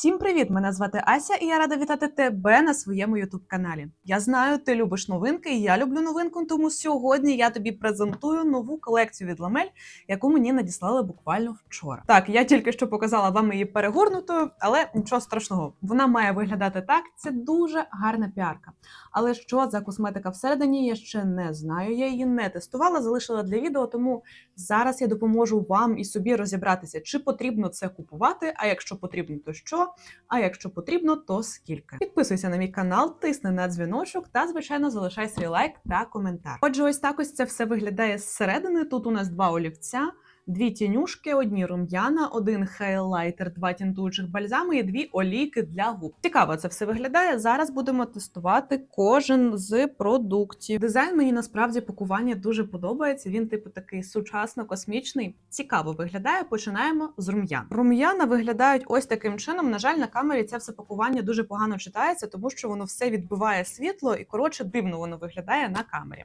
Всім привіт! Мене звати Ася, і я рада вітати тебе на своєму ютуб каналі. Я знаю, ти любиш новинки, і я люблю новинку, тому сьогодні я тобі презентую нову колекцію від Ламель, яку мені надіслали буквально вчора. Так, я тільки що показала вам її перегорнутою, але нічого страшного. Вона має виглядати так. Це дуже гарна піарка. Але що за косметика всередині, я ще не знаю. Я її не тестувала, залишила для відео, тому зараз я допоможу вам і собі розібратися, чи потрібно це купувати. А якщо потрібно, то що? А якщо потрібно, то скільки. Підписуйся на мій канал, тисни на дзвіночок та, звичайно, залишай свій лайк та коментар. Отже, ось так ось це все виглядає зсередини. Тут у нас два олівця. Дві тінюшки, одні рум'яна, один хейлайтер, два тінтуючих бальзами і дві олійки для губ. Цікаво це все виглядає. Зараз будемо тестувати кожен з продуктів. Дизайн мені насправді пакування дуже подобається. Він, типу, такий сучасно космічний. Цікаво виглядає. Починаємо з рум'ян. Рум'яна виглядають ось таким чином. На жаль, на камері це все пакування дуже погано читається, тому що воно все відбиває світло і коротше дивно воно виглядає на камері.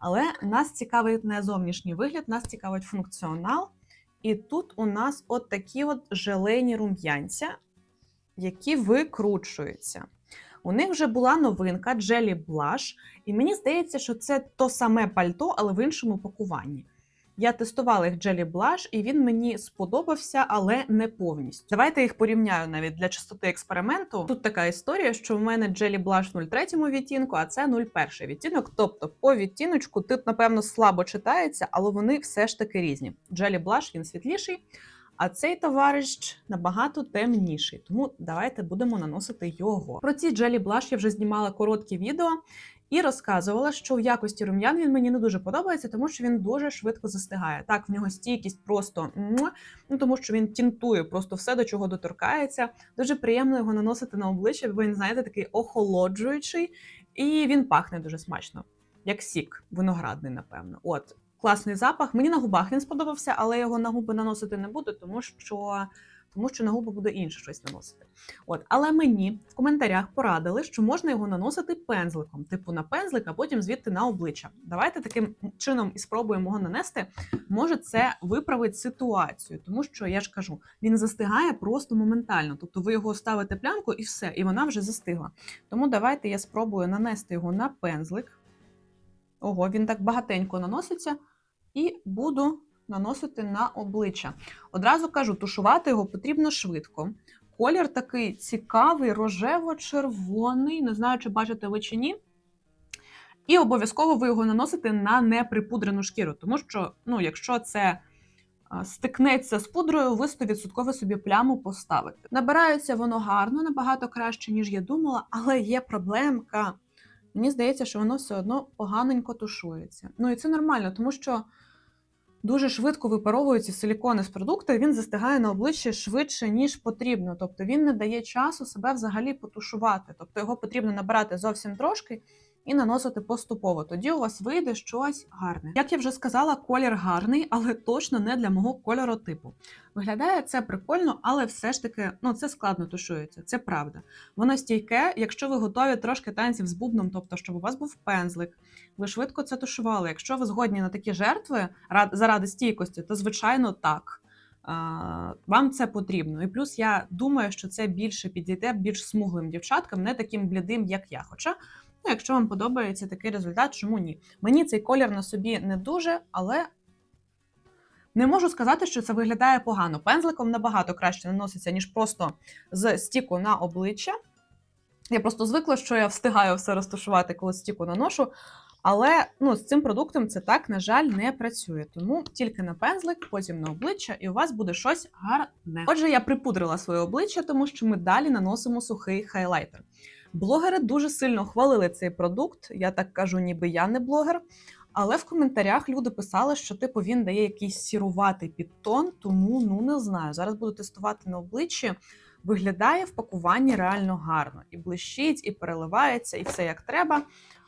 Але нас цікавить не зовнішній вигляд, нас цікавить функціонал. І тут у нас от такі от желені рум'янця, які викручуються. У них вже була новинка Jelly Blush, і мені здається, що це то саме пальто, але в іншому пакуванні. Я тестувала їх Jelly Blush, і він мені сподобався, але не повністю. Давайте їх порівняю навіть для чистоти експерименту. Тут така історія, що в мене Jelly Blush в 03 відтінку, а це 01 відтінок. Тобто, по відтіночку тут, напевно, слабо читається, але вони все ж таки різні. Jelly Blush він світліший. А цей товариш набагато темніший, тому давайте будемо наносити його. Про ці Jelly Blush я вже знімала короткі відео і розказувала, що в якості рум'ян він мені не дуже подобається, тому що він дуже швидко застигає. Так, в нього стійкість просто ну тому що він тінтує просто все, до чого доторкається. Дуже приємно його наносити на обличчя, бо він, знаєте, такий охолоджуючий, і він пахне дуже смачно, як сік, виноградний, напевно. От. Класний запах. Мені на губах він сподобався, але його на губи наносити не буду, тому що тому що на губи буде інше щось наносити. От, але мені в коментарях порадили, що можна його наносити пензликом, типу на пензлик, а потім звідти на обличчя. Давайте таким чином і спробуємо його нанести. Може, це виправить ситуацію, тому що я ж кажу, він застигає просто моментально. Тобто ви його ставите плянку і все, і вона вже застигла. Тому давайте я спробую нанести його на пензлик. Ого, він так багатенько наноситься, і буду наносити на обличчя. Одразу кажу, тушувати його потрібно швидко. Колір такий цікавий, рожево-червоний, не знаю, чи бачите ви чи ні. І обов'язково ви його наносите на неприпудрену шкіру, тому що, ну, якщо це стикнеться з пудрою, ви 100% собі пляму поставите. Набирається воно гарно, набагато краще, ніж я думала, але є проблемка. Мені здається, що воно все одно поганенько тушується. Ну і це нормально, тому що дуже швидко випаровуються силікони з продукту, і він застигає на обличчі швидше, ніж потрібно. Тобто він не дає часу себе взагалі потушувати. Тобто його потрібно набирати зовсім трошки і наносити поступово. Тоді у вас вийде щось гарне. Як я вже сказала, колір гарний, але точно не для мого кольоротипу. Виглядає це прикольно, але все ж таки ну це складно тушується, це правда. Воно стійке, якщо ви готові трошки танців з бубном, тобто, щоб у вас був пензлик, ви швидко це тушували. Якщо ви згодні на такі жертви заради стійкості, то звичайно так. Вам це потрібно. І плюс я думаю, що це більше підійде більш смуглим дівчаткам, не таким блідим, як я. Хоча Ну, якщо вам подобається такий результат, чому ні? Мені цей колір на собі не дуже, але не можу сказати, що це виглядає погано. Пензликом набагато краще наноситься, ніж просто з стіку на обличчя. Я просто звикла, що я встигаю все розташувати, коли стіку наношу. Але ну, з цим продуктом це так, на жаль, не працює. Тому тільки на пензлик, потім на обличчя, і у вас буде щось гарне. Отже, я припудрила своє обличчя, тому що ми далі наносимо сухий хайлайтер. Блогери дуже сильно хвалили цей продукт. Я так кажу, ніби я не блогер. Але в коментарях люди писали, що типу він дає якийсь сіруватий підтон, тому ну не знаю. Зараз буду тестувати на обличчі. Виглядає в пакуванні реально гарно. І блищить, і переливається, і все як треба.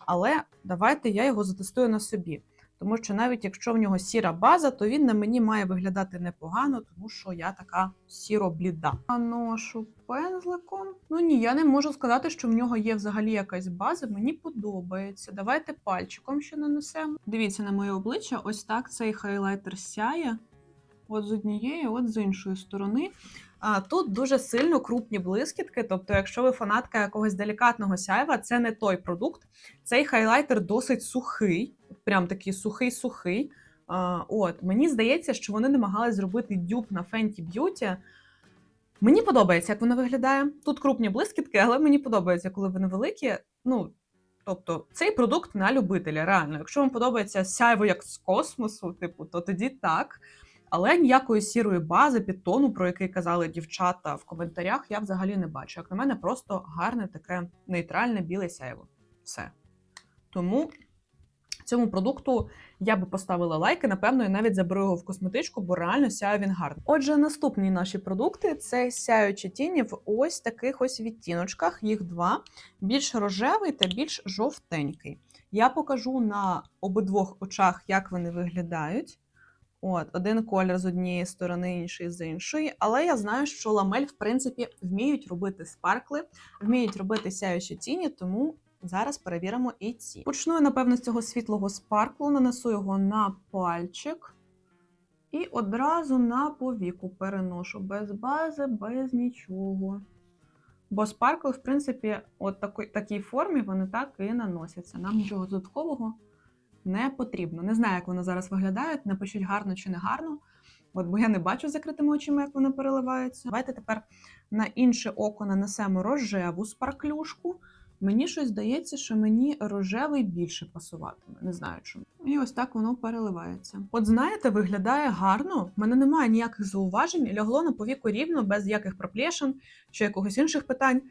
Але давайте я його затестую на собі. Тому що навіть якщо в нього сіра база, то він на мені має виглядати непогано, тому що я така сіро-бліда. Наношу пензликом. Ну ні, я не можу сказати, що в нього є взагалі якась база. Мені подобається. Давайте пальчиком ще нанесемо. Дивіться на моє обличчя, ось так цей хайлайтер сяє. От з однієї, от з іншої сторони. Тут дуже сильно крупні блискітки. Тобто, якщо ви фанатка якогось делікатного сяйва, це не той продукт. Цей хайлайтер досить сухий, прям такий сухий-сухий. От мені здається, що вони намагались зробити дюб на Fenty Beauty. Мені подобається, як воно виглядає. Тут крупні блискітки, але мені подобається, коли вони великі. Ну, тобто, цей продукт на любителя, реально. Якщо вам подобається сяйво як з космосу, типу, то тоді так. Але ніякої сірої бази, підтону, про який казали дівчата в коментарях, я взагалі не бачу. Як на мене, просто гарне таке нейтральне біле сяйво. Все. Тому цьому продукту я би поставила лайки, напевно, і навіть заберу його в косметичку, бо реально сяє він гарно. Отже, наступні наші продукти це сяючі тіні в ось таких ось відтіночках. Їх два: більш рожевий та більш жовтенький. Я покажу на обидвох очах, як вони виглядають. От, один колір з однієї сторони, інший з іншої. Але я знаю, що ламель, в принципі, вміють робити спаркли, вміють робити сяючі тіні, тому зараз перевіримо і ці. Почну напевно, з цього світлого спарклу, нанесу його на пальчик і одразу на повіку переношу без бази, без нічого. Бо спаркли, в принципі, от такій, такій формі вони так і наносяться. Нам нічого додаткового не потрібно. Не знаю, як вони зараз виглядають. Напишіть гарно чи не гарно. От, бо я не бачу закритими очима, як вони переливаються. Давайте тепер на інше око нанесемо рожеву спарклюшку. Мені щось здається, що мені рожевий більше пасуватиме. Не знаю чому. І ось так воно переливається. От знаєте, виглядає гарно. В мене немає ніяких зауважень, лягло на повіку рівно, без яких проплешин чи якогось інших питань.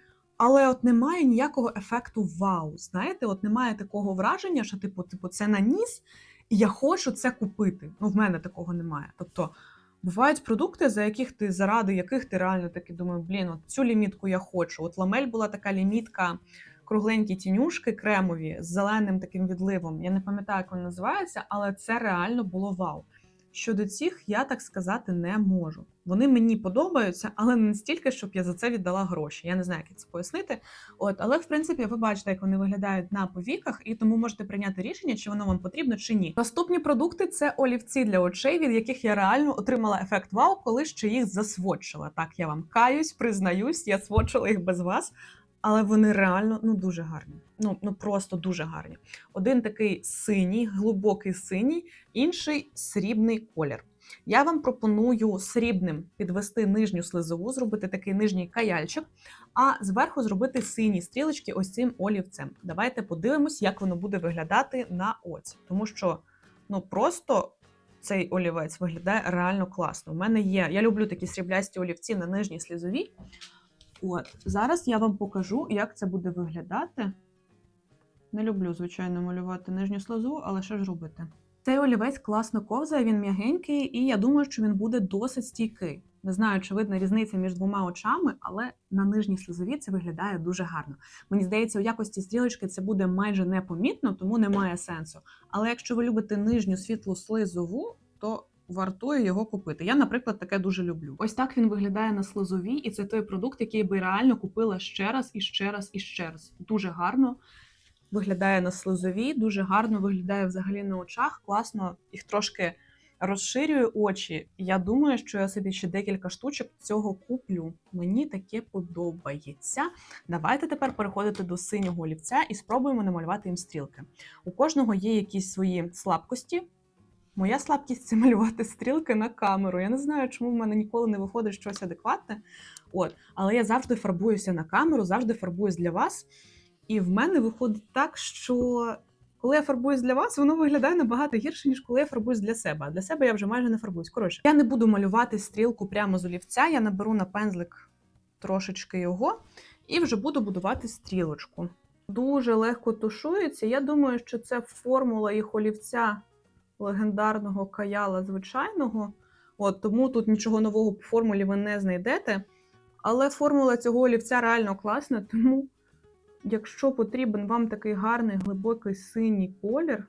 Але от немає ніякого ефекту вау. Знаєте, от немає такого враження, що типу, типу, це наніс, і я хочу це купити. Ну, в мене такого немає. Тобто бувають продукти, за яких ти заради яких ти реально таки думаю, блін, от цю лімітку я хочу. От ламель була така лімітка, кругленькі тінюшки кремові з зеленим таким відливом. Я не пам'ятаю, як вони називаються, але це реально було вау. Щодо цих я так сказати не можу. Вони мені подобаються, але не настільки, щоб я за це віддала гроші. Я не знаю, як це пояснити. От, але в принципі, ви бачите, як вони виглядають на повіках, і тому можете прийняти рішення, чи воно вам потрібно чи ні. Наступні продукти це олівці для очей, від яких я реально отримала ефект вау, коли ще їх засводчила. Так, я вам каюсь, признаюсь, я сводчила їх без вас. Але вони реально ну дуже гарні. Ну ну просто дуже гарні. Один такий синій, глибокий синій, інший срібний колір. Я вам пропоную срібним підвести нижню слизову, зробити такий нижній каяльчик, а зверху зробити сині стрілочки ось цим олівцем. Давайте подивимось, як воно буде виглядати на оці. Тому що ну просто цей олівець виглядає реально класно. У мене є. Я люблю такі сріблясті олівці на нижній слізовій. От, зараз я вам покажу, як це буде виглядати. Не люблю, звичайно, малювати нижню слезу, але що ж робити? Цей олівець класно ковзає, він м'ягенький, і я думаю, що він буде досить стійкий. Не знаю, чи видна різниця між двома очами, але на нижній слезові це виглядає дуже гарно. Мені здається, у якості стрілочки це буде майже непомітно, тому немає сенсу. Але якщо ви любите нижню світлу слизову, то вартує його купити. Я, наприклад, таке дуже люблю. Ось так він виглядає на слизовій, і це той продукт, який би реально купила ще раз і ще раз і ще раз. Дуже гарно виглядає на слизовій, дуже гарно виглядає взагалі на очах. Класно їх трошки розширює очі. Я думаю, що я собі ще декілька штучок цього куплю. Мені таке подобається. Давайте тепер переходити до синього олівця і спробуємо намалювати їм стрілки. У кожного є якісь свої слабкості. Моя слабкість це малювати стрілки на камеру. Я не знаю, чому в мене ніколи не виходить щось адекватне. От, але я завжди фарбуюся на камеру, завжди фарбуюсь для вас. І в мене виходить так, що коли я фарбуюсь для вас, воно виглядає набагато гірше, ніж коли я фарбуюсь для себе. А для себе я вже майже не фарбуюсь. Коротше, я не буду малювати стрілку прямо з олівця. Я наберу на пензлик трошечки його і вже буду будувати стрілочку. Дуже легко тушується. Я думаю, що це формула їх олівця легендарного каяла звичайного. От, Тому тут нічого нового по формулі ви не знайдете. Але формула цього олівця реально класна, тому, якщо потрібен вам такий гарний глибокий синій колір,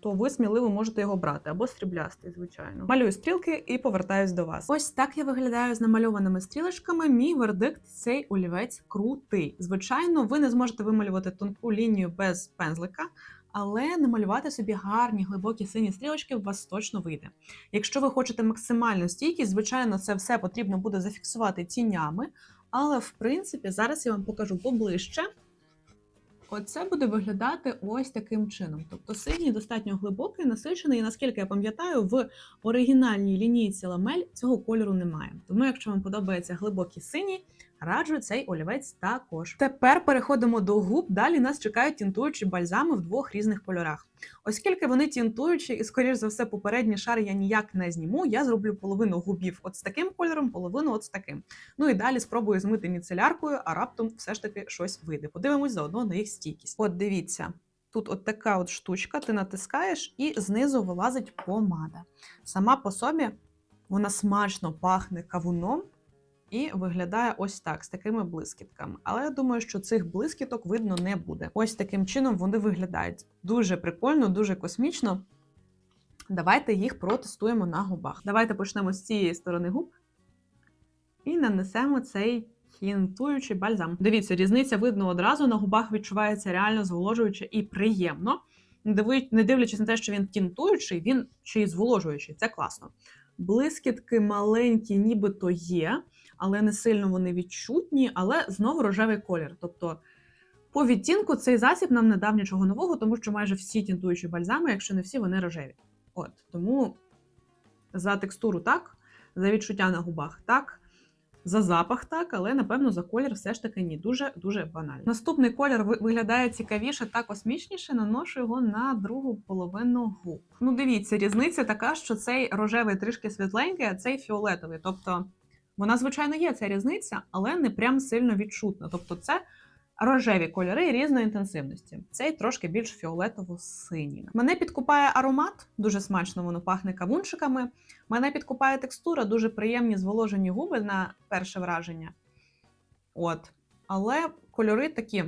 то ви сміливо можете його брати або стріблястий, звичайно. Малюю стрілки і повертаюсь до вас. Ось так я виглядаю з намальованими стрілочками. Мій вердикт цей олівець крутий. Звичайно, ви не зможете вималювати тонку лінію без пензлика. Але намалювати собі гарні глибокі сині стрілочки у вас точно вийде. Якщо ви хочете максимальну стійкість, звичайно, це все потрібно буде зафіксувати тінями. Але в принципі, зараз я вам покажу поближче. Оце буде виглядати ось таким чином. Тобто синій достатньо глибокий, насичений, і наскільки я пам'ятаю, в оригінальній лінійці ламель цього кольору немає. Тому, якщо вам подобається глибокий синій, раджу цей олівець також. Тепер переходимо до губ. Далі нас чекають тінтуючі бальзами в двох різних кольорах. Оскільки вони тінтуючі, і, скоріш за все, попередній шар я ніяк не зніму, я зроблю половину губів от з таким кольором, половину от з таким. Ну і далі спробую змити міцеляркою, а раптом все ж таки щось вийде. Подивимось заодно на їх стійкість. От дивіться. Тут от така от штучка, ти натискаєш, і знизу вилазить помада. Сама по собі вона смачно пахне кавуном і виглядає ось так, з такими блискітками. Але я думаю, що цих блискіток видно не буде. Ось таким чином вони виглядають. Дуже прикольно, дуже космічно. Давайте їх протестуємо на губах. Давайте почнемо з цієї сторони губ і нанесемо цей тінтуючий бальзам. Дивіться, різниця видно одразу. На губах відчувається реально зволожуюче і приємно. Не дивлячись на те, що він тінтуючий, він ще й зволожуючий. Це класно. Блискітки маленькі, нібито є, але не сильно вони відчутні, але знову рожевий колір. Тобто, по відтінку цей засіб нам не дав нічого нового, тому що майже всі тінтуючі бальзами, якщо не всі, вони рожеві. От тому за текстуру так, за відчуття на губах так. За запах так, але напевно за колір все ж таки ні. Дуже дуже банально. Наступний колір виглядає цікавіше та космічніше. Наношу його на другу половину губ. Ну, дивіться, різниця така, що цей рожевий трішки світленький, а цей фіолетовий. Тобто вона, звичайно, є ця різниця, але не прям сильно відчутна. Тобто, це рожеві кольори різної інтенсивності. Цей трошки більш фіолетово-синій. Мене підкупає аромат, дуже смачно воно пахне кавунчиками. Мене підкупає текстура, дуже приємні зволожені губи на перше враження. От. Але кольори такі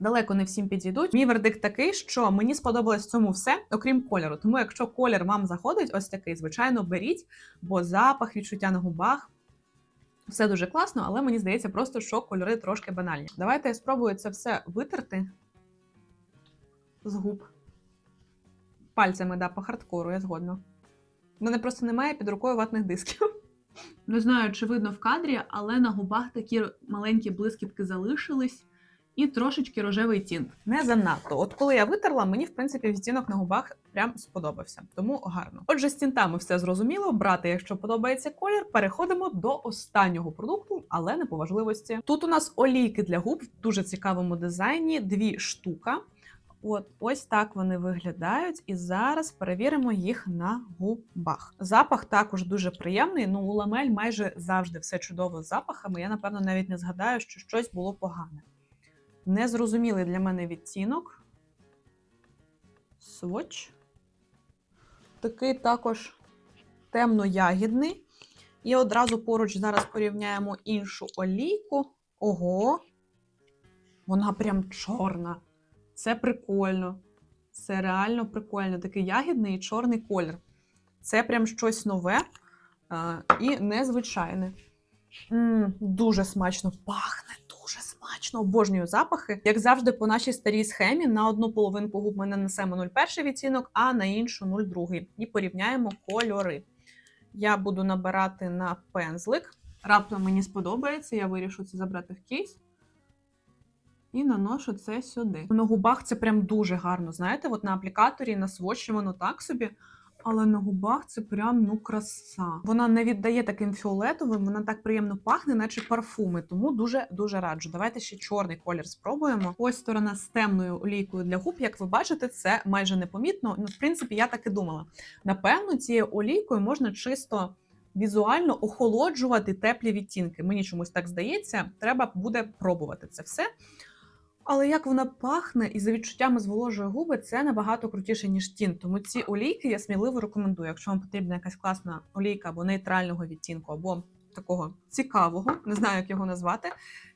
далеко не всім підійдуть. Мій вердикт такий, що мені сподобалось в цьому все, окрім кольору. Тому, якщо колір вам заходить, ось такий, звичайно, беріть, бо запах, відчуття на губах. Все дуже класно, але мені здається просто, що кольори трошки банальні. Давайте я спробую це все витерти з губ. Пальцями, да, по хардкору, я згодна. У мене просто немає під рукою ватних дисків. Не знаю, чи видно в кадрі, але на губах такі маленькі блискітки залишились. І трошечки рожевий тінт. Не занадто. От коли я витерла, мені, в принципі, відтінок на губах прям сподобався. Тому гарно. Отже, з тінтами все зрозуміло. Брати, якщо подобається колір, переходимо до останнього продукту, але не по важливості. Тут у нас олійки для губ в дуже цікавому дизайні, дві штука. От ось так вони виглядають, і зараз перевіримо їх на губах. Запах також дуже приємний. Ну, у ламель майже завжди все чудово з запахами. Я напевно навіть не згадаю, що щось було погане. Незрозумілий для мене відтінок. Swatch. Такий також темно-ягідний. І одразу поруч зараз порівняємо іншу олійку. Ого! Вона прям чорна. Це прикольно. Це реально прикольно. Такий ягідний і чорний колір. Це прям щось нове а, і незвичайне. м дуже смачно пахне, смачно. Обожнюю запахи. Як завжди, по нашій старій схемі на одну половинку губ ми нанесемо 0,1 відтінок, а на іншу 0,2. І порівняємо кольори. Я буду набирати на пензлик. Раптом мені сподобається, я вирішу це забрати в кейс. І наношу це сюди. На губах це прям дуже гарно. Знаєте, от на аплікаторі, на свочі воно так собі. Але на губах це прям ну краса. Вона не віддає таким фіолетовим, вона так приємно пахне, наче парфуми. Тому дуже дуже раджу. Давайте ще чорний колір спробуємо. Ось сторона з темною олійкою для губ. Як ви бачите, це майже непомітно. Ну, в принципі, я так і думала. Напевно, цією олійкою можна чисто візуально охолоджувати теплі відтінки. Мені чомусь так здається. Треба буде пробувати це все. Але як вона пахне і за відчуттями зволожує губи, це набагато крутіше, ніж тін. Тому ці олійки я сміливо рекомендую. Якщо вам потрібна якась класна олійка або нейтрального відтінку, або такого цікавого, не знаю, як його назвати.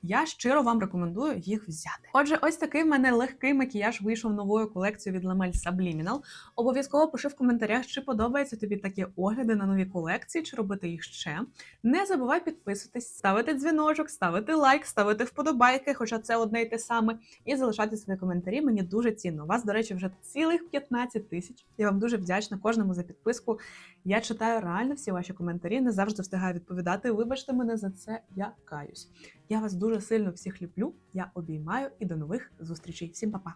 Я щиро вам рекомендую їх взяти. Отже, ось такий в мене легкий макіяж вийшов новою колекцією від Lamel Subliminal. Обов'язково пиши в коментарях, чи подобаються тобі такі огляди на нові колекції, чи робити їх ще. Не забувай підписуватись, ставити дзвіночок, ставити лайк, ставити вподобайки, хоча це одне й те саме, і залишати свої коментарі. Мені дуже цінно. У Вас, до речі, вже цілих 15 тисяч. Я вам дуже вдячна кожному за підписку. Я читаю реально всі ваші коментарі, не завжди встигаю відповідати. Вибачте мене за це, я каюсь. Я вас дуже сильно всіх люблю. Я обіймаю і до нових зустрічей. Всім па-па!